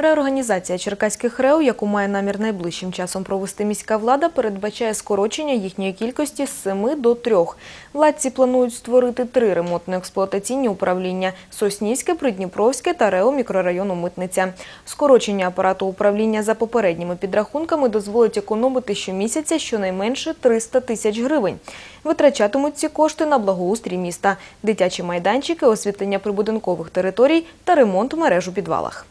Реорганізація черкаських РЕО, яку має намір найближчим часом провести міська влада, передбачає скорочення їхньої кількості з 7 до 3. Владці планують створити три ремонтно-експлуатаційні управління – Соснівське, Придніпровське та РЕО мікрорайону Митниця. Скорочення апарату управління за попередніми підрахунками дозволить економити щомісяця щонайменше 300 тисяч гривень. Витрачатимуть ці кошти на благоустрій міста, дитячі майданчики, освітлення прибудинкових територій та ремонт мереж у підвалах.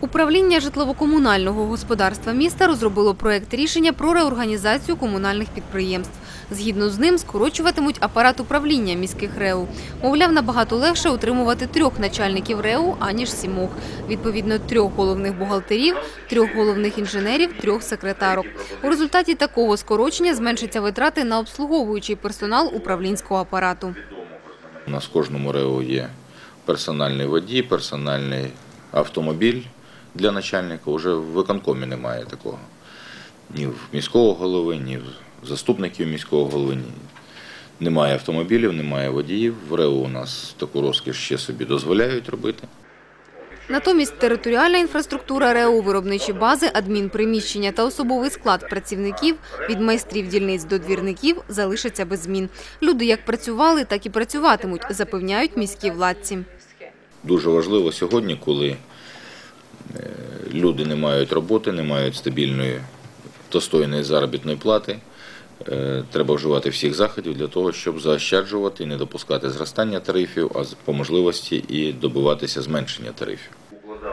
Управління житлово-комунального господарства міста розробило проект рішення про реорганізацію комунальних підприємств. Згідно з ним, скорочуватимуть апарат управління міських РЕУ. Мовляв, набагато легше утримувати трьох начальників РЕУ, аніж сімох. Відповідно, трьох головних бухгалтерів, трьох головних інженерів, трьох секретарок. У результаті такого скорочення зменшаться витрати на обслуговуючий персонал управлінського апарату. У нас в кожному РЕО є персональний водій, персональний автомобіль для начальника. Уже в виконкомі немає такого. Ні в міського голови, ні в заступників міського голови. Ні. Немає автомобілів, немає водіїв. В РЕО у нас таку розкіш ще собі дозволяють робити. Натомість територіальна інфраструктура РЕУ, виробничі бази, адмінприміщення та особовий склад працівників від майстрів дільниць до двірників залишаться без змін. Люди як працювали, так і працюватимуть, запевняють міські владці. Дуже важливо сьогодні, коли люди не мають роботи, не мають стабільної достойної заробітної плати. е, Треба вживати всіх заходів для того, щоб заощаджувати і не допускати зростання тарифів, а по можливості і добиватися зменшення тарифів.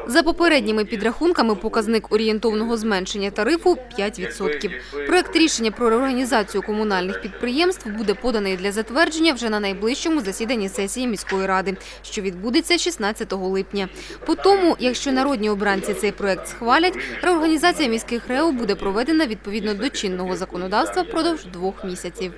За попередніми підрахунками, показник орієнтовного зменшення тарифу – 5%. Проект рішення про реорганізацію комунальних підприємств буде поданий для затвердження вже на найближчому засіданні сесії міської ради, що відбудеться 16 липня. По тому, якщо народні обранці цей проект схвалять, реорганізація міських РЕО буде проведена відповідно до чинного законодавства впродовж двох місяців.